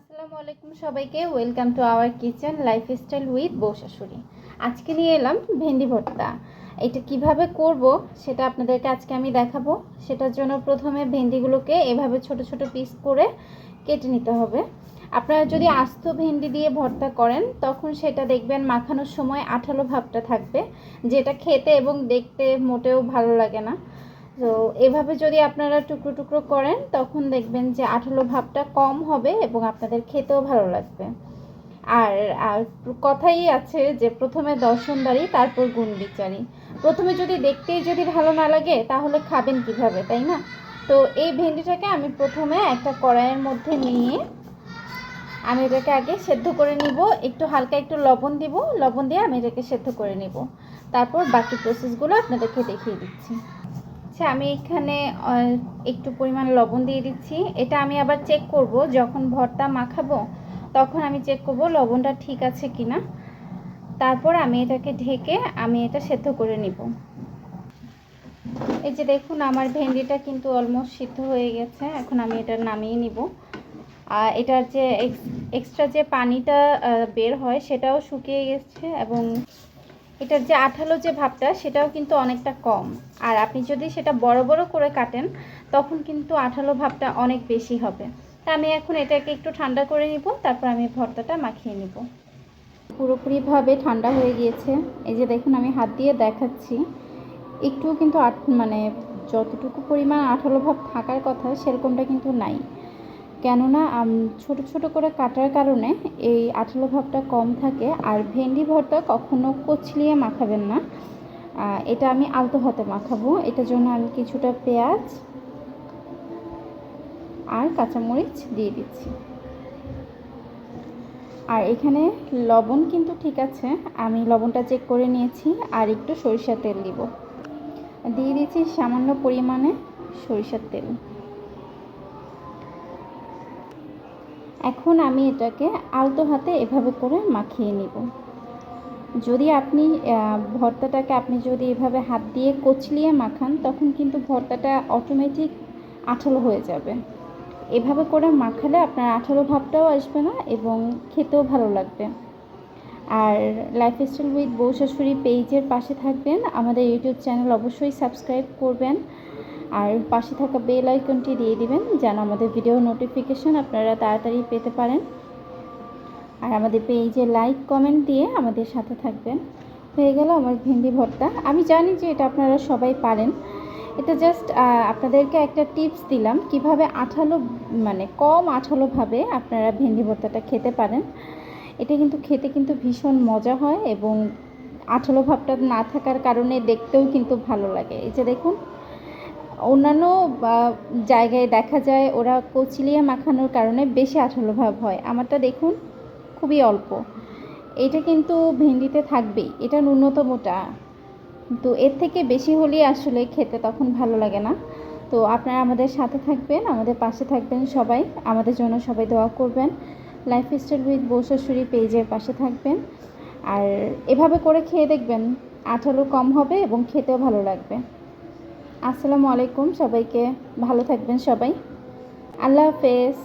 আসসালামু আলাইকুম সবাইকে। Welcome to our kitchen lifestyle with বউ শাশুড়ি আজকে নিয়ে এলাম ভেন্ডি ভর্তা। এটা কীভাবে করব সেটা আপনাদেরকে আজকে আমি দেখাবো। সেটার জন্য প্রথমে ভেন্ডিগুলোকে এভাবে ছোট ছোট পিস করে কেটে নিতে হবে। আপনারা যদি আস্ত ভেন্ডি দিয়ে ভর্তা করেন, তখন সেটা দেখবেন মাখানোর সময় আঠালো ভাবটা থাকবে, যেটা খেতে এবং দেখতে মোটেও ভালো লাগে না। তো এভাবে যদি আপনারা টুকরো টুকরো করেন, তখন দেখবেন যে আঠালো ভাবটা কম হবে এবং আপনাদের খেতেও ভালো লাগবে। আর আর কথাই আছে যে প্রথমে দর্শনদারি, তারপর গুণ বিচারি প্রথমে যদি দেখতেই যদি ভালো না লাগে, তাহলে খাবেন কীভাবে, তাই না? তো এই ভেন্ডিটাকে আমি প্রথমে একটা কড়াইয়ের মধ্যে নিয়ে আমি এটাকে আগে সেদ্ধ করে নিব। একটু হালকা একটু লবণ দিব। লবণ দিয়ে আমি এটাকে সেদ্ধ করে নিব। তারপর বাকি প্রসেসগুলো আপনাদেরকে দেখিয়ে দিচ্ছি। আচ্ছা আমি এখানে একটু পরিমাণ লবণ দিয়ে দিচ্ছি। এটা আমি আবার চেক করব, যখন ভর্তা মাখাবো, তখন আমি চেক করব লবণটা ঠিক আছে কি না তারপর আমি এটাকে ঢেকে আমি এটা সেদ্ধ করে নিব। এই যে দেখুন, আমার ভেন্ডিটা কিন্তু অলমোস্ট সিদ্ধ হয়ে গেছে। এখন আমি এটা নামিয়ে নিব। আর এটার যে এক্সট্রা যে পানিটা বের হয়, সেটাও শুকিয়ে গেছে এবং এটার যে আঠালো যে ভাবটা, সেটাও কিন্তু অনেকটা কম। আর আপনি যদি সেটা বড় বড় করে কাটেন, তখন কিন্তু আঠালো ভাবটা অনেক বেশি হবে। তা আমি এখন এটাকে একটু ঠান্ডা করে নিব, তারপর আমি ভর্তাটা মাখিয়ে নিব। পুরোপুরিভাবে ঠান্ডা হয়ে গিয়েছে। এই যে দেখুন, আমি হাত দিয়ে দেখাচ্ছি। একটু কিন্তু আট মানে যতটুকু পরিমাণ আঠালো ভাব থাকার কথা, সেরকমটা কিন্তু নাই। কেননা ছোট ছোট করে কাটার কারণে এই আঠালো ভাবটা কম থাকে আর ভেন্ডি ভর্তা কখনো কচলিয়ে মাখাবেন না। এটা আমি আলতো হাতে মাখাবো। এটার জন্য আমি কিছুটা পেঁয়াজ আর কাঁচামরিচ দিয়ে দিচ্ছি। আর এখানে লবণ কিন্তু ঠিক আছে, আমি লবণটা চেক করে নিয়েছি আর একটু সরিষার তেল দিব। দিয়ে দিচ্ছি সামান্য পরিমাণে সরিষার তেল। এখন আমি এটাকে আলতো হাতে এভাবে করে মাখিয়ে নিব। যদি আপনি ভর্তাটাকে আপনি যদি এভাবে হাত দিয়ে কচলিয়ে মাখান, তখন কিন্তু ভর্তাটা অটোমেটিক আঠালো হয়ে যাবে। এভাবে করে মাখালে আপনার আঠালো ভাবটাও আসবে না এবং খেতেও ভালো লাগবে। আর লাইফস্টাইল উইথ বউ শাশুড়ি পেজের পাশে থাকবেন। আমাদের ইউটিউব চ্যানেল অবশ্যই সাবস্ক্রাইব করবেন। আর পাশে থাকা বেল আইকনটি দিয়ে দিবেন যেন আমাদের ভিডিও নোটিফিকেশন আপনারা তাড়াতাড়ি পেতে পারেন। আর আমাদের পেজে লাইক, কমেন্ট দিয়ে আমাদের সাথে থাকবেন। হয়ে গেল আমার ভেন্ডি ভর্তা। আমি জানি যে এটা আপনারা সবাই পারেন। এটা জাস্ট আপনাদেরকে একটা টিপস দিলাম কীভাবে আঠালো মানে কম আঠালোভাবে আপনারা ভেন্ডি ভর্তাটা খেতে পারেন। এটা কিন্তু খেতে কিন্তু ভীষণ মজা হয় এবং আঠালো ভাবটা না থাকার কারণে দেখতেও কিন্তু ভালো লাগে। এই যে দেখুন অন্যান্য জায়গায় দেখা যায় ওরা কচলিয়ে মাখানোর কারণে বেশি আঠালো ভাব হয়। আমারটা দেখুন, খুবই অল্প। এটা কিন্তু ভেন্ডিতে থাকবেই, এটা ন্যূনতমটা। তো এর থেকে বেশি হলেই আসলে খেতে তখন ভালো লাগে না। তো আপনারা আমাদের সাথে থাকবেন, আমাদের পাশে থাকবেন সবাই। আমাদের জন্য সবাই দোয়া করবেন। লাইফ স্টাইল উইথ বৌশাশুড়ি পেজের পাশে থাকবেন। আর এভাবে করে খেয়ে দেখবেন, আঠালো কম হবে এবং খেতেও ভালো লাগবে। আসসালামু আলাইকুম সবাইকে। ভালো থাকবেন সবাই। আল্লাহ হাফেজ।